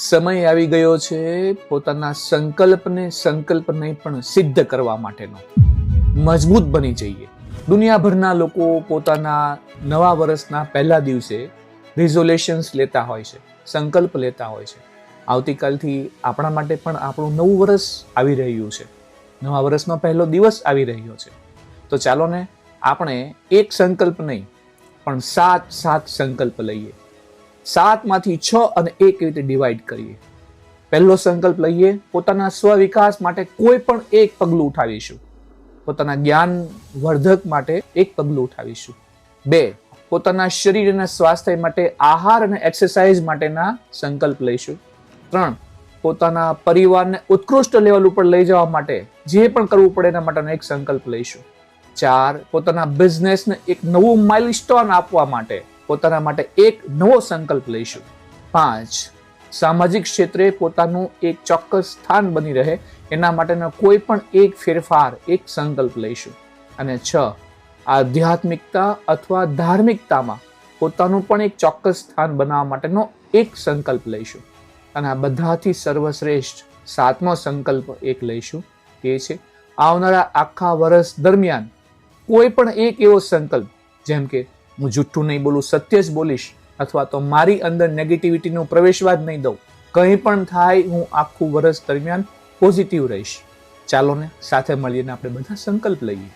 સમય આવી ગયો છે પોતાના સંકલ્પને સંકલ્પ નહીં પણ સિદ્ધ કરવા માટેનો. મજબૂત બની જઈએ. દુનિયાભરના લોકો પોતાના નવા વર્ષના પહેલા દિવસે રિઝોલ્યુશન્સ લેતા હોય છે, સંકલ્પ લેતા હોય છે. આવતીકાલથી આપણા માટે પણ આપણું નવું વર્ષ આવી રહ્યું છે. નવા વર્ષનો પહેલો દિવસ આવી રહ્યો છે. તો ચાલો ને આપણે એક સંકલ્પ નહીં, પણ સાત સાત સંકલ્પ લઈએ. સાતમાંથી છ અને એક રીતે ડિવાઈડ કરીએ. પહેલો સંકલ્પ લઈએ, પોતાના સ્વ વિકાસ માટે કોઈ પણ એક પગલું ઉઠાવીશું. પોતાના જ્ઞાન વર્ધક માટે એક પગલું ઉઠાવીશું. બે, પોતાના શરીર અને સ્વાસ્થ્ય માટે આહાર અને એક્સરસાઇઝ માટેના સંકલ્પ લઈશું. ત્રણ, પોતાના પરિવારને ઉત્કૃષ્ટ લેવલ ઉપર લઈ જવા માટે જે પણ કરવું પડે એના માટેનો એક સંકલ્પ લઈશું. ચાર, પોતાના બિઝનેસને એક નવું માઇલસ્ટોન આપવા માટે પોતાના માટે એક નવો સંકલ્પ લઈશું. પાંચ, સામાજિક ક્ષેત્રે પોતાનું એક ચોક્કસ સ્થાન બની રહે, એના માટેનો કોઈ પણ એક ફેરફાર, એક સંકલ્પ લઈશું. અને છ, આધ્યાત્મિકતા અથવા ધાર્મિકતામાં પોતાનું પણ એક ચોક્કસ સ્થાન બનાવવા માટેનો એક સંકલ્પ લઈશું. અને આ બધાથી સર્વશ્રેષ્ઠ સાતમો સંકલ્પ એક લઈશું એ છે, આવનારા આખા વર્ષ દરમિયાન કોઈ પણ એક એવો સંકલ્પ, જેમ કે હું જુઠ્ઠું નહીં બોલું, સત્ય જ બોલીશ, અથવા તો મારી અંદર નેગેટિવિટીનો પ્રવેશવા જ નહીં દઉં. કંઈ પણ થાય, હું આખું વર્ષ દરમિયાન પોઝિટિવ રહીશ. ચાલો ને, સાથે મળીને આપણે બધા સંકલ્પ લઈએ.